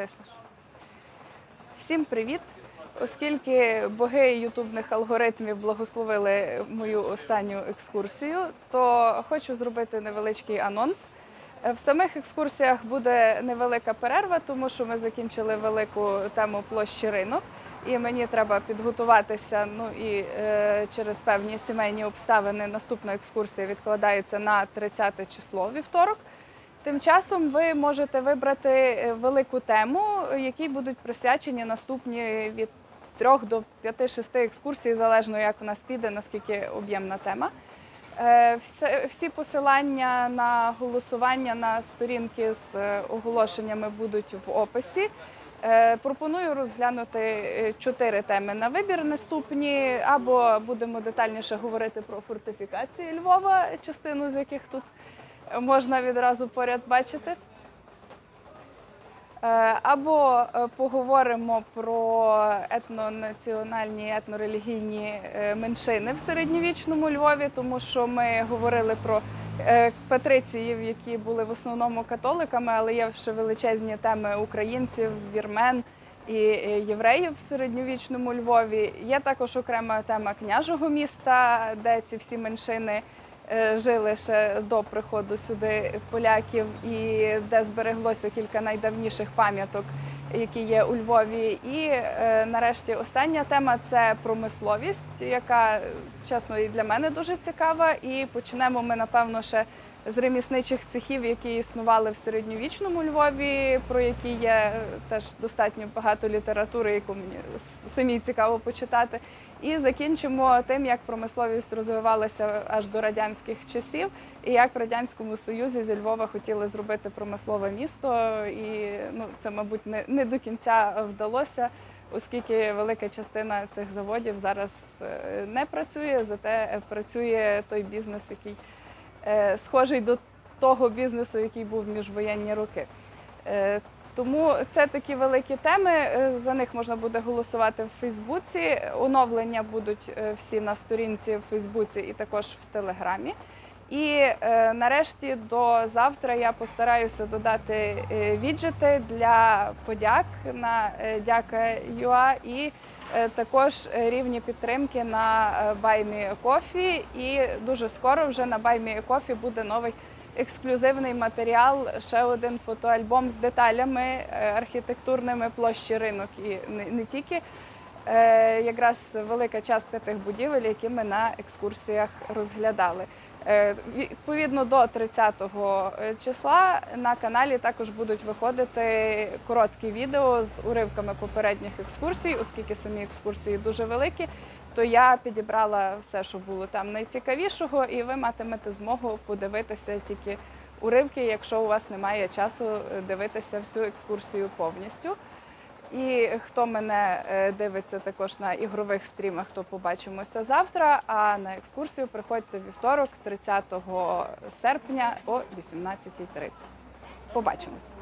Натиснеш. Всім привіт! Оскільки боги ютубних алгоритмів благословили мою останню екскурсію, то хочу зробити невеличкий анонс. Е, В самих екскурсіях буде невелика перерва, тому що ми закінчили велику тему площі ринок, і мені треба підготуватися. Ну і е, через певні сімейні обставини наступна екскурсія відкладається на 30 число вівторок. Тим часом ви можете вибрати е, велику тему, е, якій будуть присвячені наступні від 3 до 5-6 екскурсій, залежно як у нас піде, наскільки об'ємна тема. Е, Всі посилання на голосування на сторінки з оголошеннями будуть в описі. Пропоную розглянути чотири теми на вибір наступні, або будемо детальніше говорити про фортифікації Львова, частину з яких тут можна відразу поряд бачити. Е, Або е, поговоримо про етнонаціональні, етнорелігійні е, меншини в середньовічному Львові, тому що ми говорили про патриціїв, які були в основному католиками, але є ще величезні теми українців, вірмен і євреїв в середньовічному Львові. Є також окрема тема княжого міста, де ці всі меншини жили ще до приходу сюди поляків, і де збереглося кілька найдавніших пам'яток, які є у Львові. І е, нарешті остання тема це промисловість, яка е, чесно і для мене дуже цікава. І почнемо ми напевно ще з ремісничих цехів, які існували в середньовічному Львові, про які є теж достатньо багато літератури, яку мені с- самій цікаво почитати. І закінчимо тим, як промисловість розвивалася аж до радянських часів, і як в радянському союзі зі Львова хотіли зробити промислове місто. І ну це, мабуть, не, не до кінця вдалося, оскільки велика частина цих заводів зараз е, не працює, зате працює той бізнес, який схожий до того бізнесу, який був в міжвоєнні роки. Е, Тому це такі великі теми. е, За них можна буде голосувати в Фейсбуці. Оновлення будуть е, всі на сторінці в Фейсбуці і також в Телеграмі. І е, нарешті до завтра я постараюся додати е, віджити для подяк на е, дяка.ua і е, також е, рівні підтримки на е, Buy Coffee. І дуже скоро вже на Buy Coffee буде новий ексклюзивний матеріал, ще один фотоальбом з деталями е, архітектурними площі ринок і не, не тільки. Е, Якраз велика частка тих будівель, які ми на екскурсіях розглядали. Е, Відповідно до 30 числа на каналі також будуть виходити короткі відео з уривками попередніх екскурсій, оскільки самі екскурсії дуже великі. То я підібрала все, що було там найцікавішого, і ви матимете змогу подивитися тільки уривки, якщо у вас немає часу е, дивитися всю екскурсію повністю. І хто мене е, дивиться також на ігрових стрімах, то побачимося завтра. А на екскурсію приходьте вівторок, 30 серпня о 18.30. Побачимось.